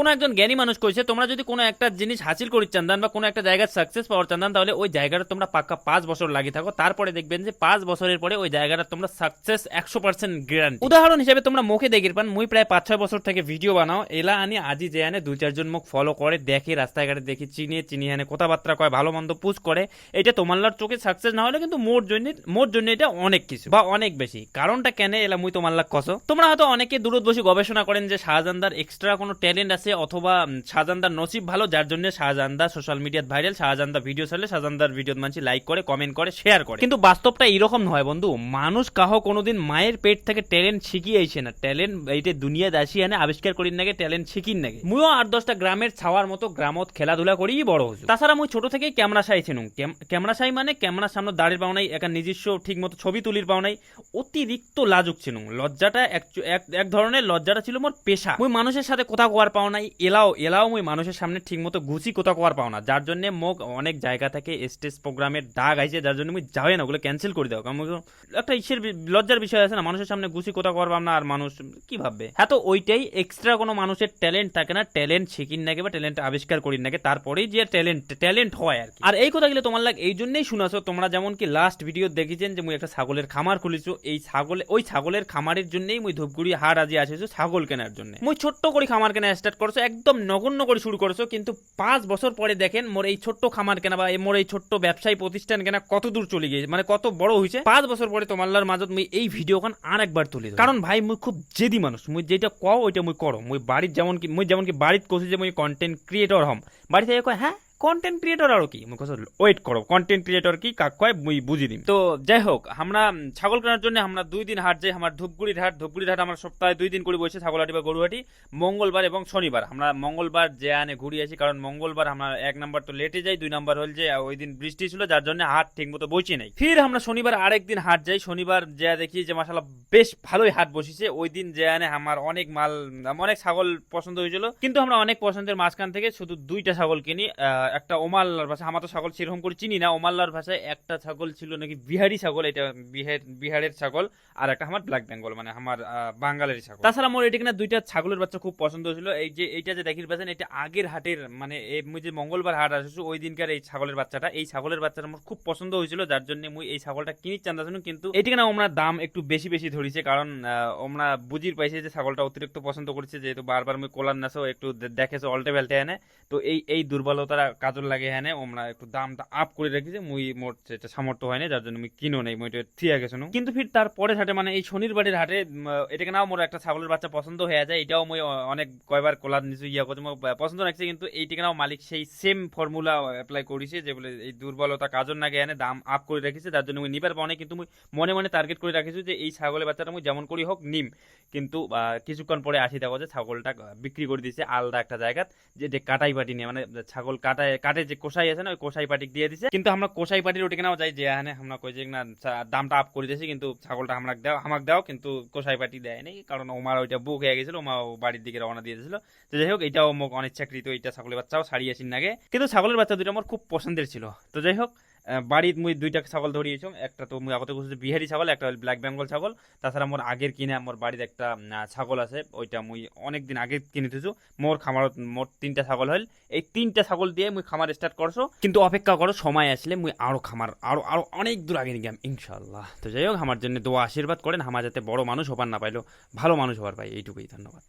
কোনো একজন জ্ঞানী মানুষ কইছে, তোমরা যদি কোনো একটা জিনিস হাসিল করি চান্দান বা কোনো একটা জায়গায় সাকসেস পাওয়ার চান্দান, তাহলে ওই জায়গাটা তোমরা পাক্কা পাঁচ বছর লাগিয়ে থাকো। তারপরে দেখবেন যে পাঁচ বছরের পরে ওই জায়গাটা তোমরা সাকসেস একশো পার্সেন্ট গ্যারান্টি উদাহরণ হিসেবে তোমরা মুখে দেখির পান, মুই প্রায় পাঁচ ছয় বছর থেকে ভিডিও বানাও। এলা আনি, আজি যে আনে দুই চারজন মুখ ফলো করে, দেখে, রাস্তাঘাটে দেখি, চিনি চিনি আনে, কথাবার্তা কয়, ভালো মন্দ পুজ করে। এটা তোমার চোখে সাকসেস না হলে কিন্তু মোর জন্য মোর জন্য এটা অনেক কিছু বা অনেক বেশি। কারণটা কেন? এলা মুই তোমার লাগ কস। তোমরা হয়তো অনেকে দূরত বসে গবেষণা করেন যে শাহজাহানদার এক্সট্রা কোনো ট্যালেন্ট আছে অথবা উম, শাহজাহানদার নসিব ভালো যার জন্য শাহজাহানদা সোশ্যাল মিডিয়াত ভাইরাল শাহজাহানদা ভিডিও ছাড়লে শাহজাহানদার ভিডিও মানুষ লাইক করে কমেন্ট করে শেয়ার করে। কিন্তু বাস্তবটা এরকম নয় বন্ধু। মানুষ কাহ কোনোদিন মায়ের পেট থেকে ট্যালেন্ট শিখিয়ে আইছে না। ট্যালেন্ট এইটা দুনিয়া দাসি আনে আবিষ্কার করিন নাকি ট্যালেন্ট শিখিন নাকি মুইও আট দশটা গ্রামের ছাওয়ার মতো গ্রামত খেলাধুলা করেই বড় হয়েছে তাছাড়া মুই ছোট থেকে ক্যামেরা সাই ছিনুম। ক্যামেরা সাই মানে ক্যামেরার সামনে দাঁড়িয়ে পাও নাই একটা নিজস্ব ঠিক মতো ছবি তুলির পাও নাই অতিরিক্ত লাজুক ছিনুম। লজ্জাটা এক- এক এক ধরনের লজ্জাটা ছিল মোর পেশা। মুই মানুষের সাথে কথা কোয়ার পাও নাই এলাও এলাও মুই মানুষের সামনে ঠিক মতো ঘুষি কথা কোয়ার পাও না। যার জন্য মোক অনেক জায়গা থেকে স্টেজ প্রোগ্রামের ডাক আইছে, যার জন্য মুই যাই না, ওগুলো ক্যান্সেল করে দাও। কারণ একটা ইসের লজ্জার বিষয় আছে না, মানুষের সামনে ঘুষি কথা কোয়ার পাম না, আর মানুষ কি ভাববে? হ্যাঁ তো ওইটাই এক্সট্রা কোনো মানুষের ট্যালেন্ট থাকে না ট্যালেন্ট শিখিন নাকি বা ট্যালেন্ট আবিষ্কার করিন নাকি, তারপরেই যে ট্যালেন্ট ট্যালেন্ট হয় আর। আর এই কথাগুলো তোমার লাগ, এই জন্যই শুনাছো, তোমরা যেমন কি লাস্ট ভিডিও দেখেছেন যে মুই একটা ছাগলের খামার খুলেছো, এই ছাগলে, ওই ছাগলের খামারের জন্যই মুই ধূপগুড়ি হাট আজি আসেছো ছাগল কেনার জন্য। মুই ছোট্ট করে খামার কেনা স্টার্ট করছ, একদম নগণ্য করে শুরু করছ, কিন্তু পাঁচ বছর পরে দেখেন মোর এই ছোট্ট খামার কেনা বা মোর এই ছোট্ট ব্যবসায়ী প্রতিষ্ঠান কেনা কত দূর চলে গিয়েছে মানে কত বড় হয়েছে। পাঁচ বছর পরে তোমার মাজত মুই এই ভিডিও ভিডিওখান আর একবার তুলি। কারণ ভাই, মুই খুব জেদি মানুষ, মুই যেটা কও ওইটা মুই করো। মুই বাড়ির যেমন কি মুই যেমন কি বাড়িত কছি যে মুই কন্টেন্ট ক্রিয়েটর হম। বাড়ি থেকে কয় হ্যাঁ কন্টেন্ট ক্রিয়েটর আরও কি? ওয়েট করো কন্টেন্ট ক্রিয়েটর কি, কাক কয় বুঝি দিম। তো যাই হোক, আমরা ছাগল কেনার জন্য আমরা দুই দিন হাট যাই, আমার ধূপগুড়ির হাট। ধূপগুড়ির হাট আমরা সপ্তাহে দুই দিন করে বসে ছাগলহাটি বা গরুহাটি মঙ্গলবার এবং শনিবার। আমরা মঙ্গলবার যে আনে ঘুরি আসি, কারণ মঙ্গলবার আমরা এক নাম্বার তো লেটে যাই, দুই নাম্বার হল যে ওই দিন বৃষ্টি ছিল, যার জন্য হাট ঠিক মতো বসে নেই। ফির আমরা শনিবার আরেক দিন হাট যাই, শনিবার যে দেখি যে মাসালা বেশ ভালোই হাট বসেছে। ওই দিন যে আনে আমার অনেক মাল অনেক ছাগল পছন্দ হয়েছিল। কিন্তু আমরা অনেক পছন্দের মাঝখান থেকে শুধু দুইটা ছাগল কিনি একটা ওমাল্লার ভাষা আমার তো ছাগল সেরকম করে চিনি না ওমাল্লার ভাষায় একটা ছাগল ছিল নাকি বিহারি ছাগল এটা বিহার বিহারের ছাগল আর একটা আমার ব্ল্যাক বেঙ্গল মানে আমার আহ, বাঙালির ছাগল। তাছাড়া আমার এটা কিনা দুইটা ছাগলের বাচ্চা খুব পছন্দ হয়েছিল এই যে এইটা যে দেখির পাচ্ছেন এটা আগের হাটের মানে এই যে মঙ্গলবার হাট আসছো ওই দিনকার এই ছাগলের বাচ্চাটা এই ছাগলের বাচ্চাটা আমার খুব পছন্দ হয়েছিল যার জন্য মুই এই ছাগলটা কিনি চান্দা শুনুন কিন্তু এটি কিনা আমরা দাম একটু বেশি বেশি ধরিছে কারণ আমরা বুঝির পাইছে যে ছাগলটা অতিরিক্ত পছন্দ করেছে যেহেতু বারবার মুই কোলার নাসো একটু দেখেছ অল্টে বেল্টে এনে তো এই এই দুর্বলতারা কাজল লাগে হ্যাঁ ওমরা একটু দামটা আপ করে রেখেছি মুই মোট সেটা সামর্থ্য হয় না যার জন্য মুই কিনো নেই মুই এটা থিয়া গেছো কিন্তু ফির তারপরে হাটে মানে এই শনিবারের হাটে উম, এটাকে নাও মোর একটা ছাগলের বাচ্চা পছন্দ হয়ে যায় এটাও মুই অনেক কয়বার কোলার নিচু ইয়া করছি পছন্দ লাগছে কিন্তু এইটিকে নাও মালিক সেই সেম ফর্মুলা অ্যাপ্লাই করেছে যে বলে এই দুর্বলতা কাজল নাগে এনে দাম আপ করে রেখেছে যার জন্য মুই নিবার পাওয়া কিন্তু মুই মনে মনে টার্গেট করে রাখিছি যে এই ছাগলের বাচ্চাটা মুই যেমন করি হোক নিম। কিন্তু কিছুক্ষণ পরে আসি দেখো যে ছাগলটা বিক্রি করে দিয়েছে আলাদা একটা জায়গাত যে কাটাই পাটি নিয়ে মানে ছাগল কাটায় কাটে যে কোষাই আছে না, ওই কোষাই পাটি দিয়ে দিছে। কিন্তু আমরা কোষাই পাটির ওটিকে কেনাও যাই যে হ্যাঁ আমরা কই যে না দামটা আপ করে দিয়েছি, কিন্তু ছাগলটা আমরা দাও আমাকে দাও, কিন্তু কোষাই পাটি দেয় নাই। কারণ ওমার ওইটা বুক হয়ে গেছিল, ওমা বাড়ির দিকে রওনা দিয়ে দিয়েছিল। তো যাই হোক, এটাও মোক অনিচ্ছাকৃত এটা ছাগলের বাচ্চাও সারিয়ে আসিন নাগে কিন্তু ছাগলের বাচ্চা দুটো আমার খুব পছন্দের ছিল। তো যাই হোক বাড়িত মুই দুইটা ছাগল ধরিয়েছ একটা তো মুই আগতে বলছি বিহারি ছাগল, একটা ব্ল্যাক বেঙ্গল ছাগল। তাছাড়া মোর আগের কিনে আমার বাড়িতে একটা ছাগল আছে, ওইটা মুই অনেক দিন আগে কিনে থুছু মোর খামারত মোট তিনটা ছাগল হল এই তিনটা ছাগল দিয়ে মুই খামার স্টার্ট করছ। কিন্তু অপেক্ষা করো, সময় আসলে মুই আরও খামার, আরও আরও অনেক দূর আগে নিয়ে গেলাম ইনশাল্লাহ তো যাই হোক, আমার জন্য দোয়া, আশীর্বাদ করেন, আমার যাতে বড় মানুষ হবার না পাইলো, ভালো মানুষ হবার পাই, এইটুকুই ধন্যবাদ।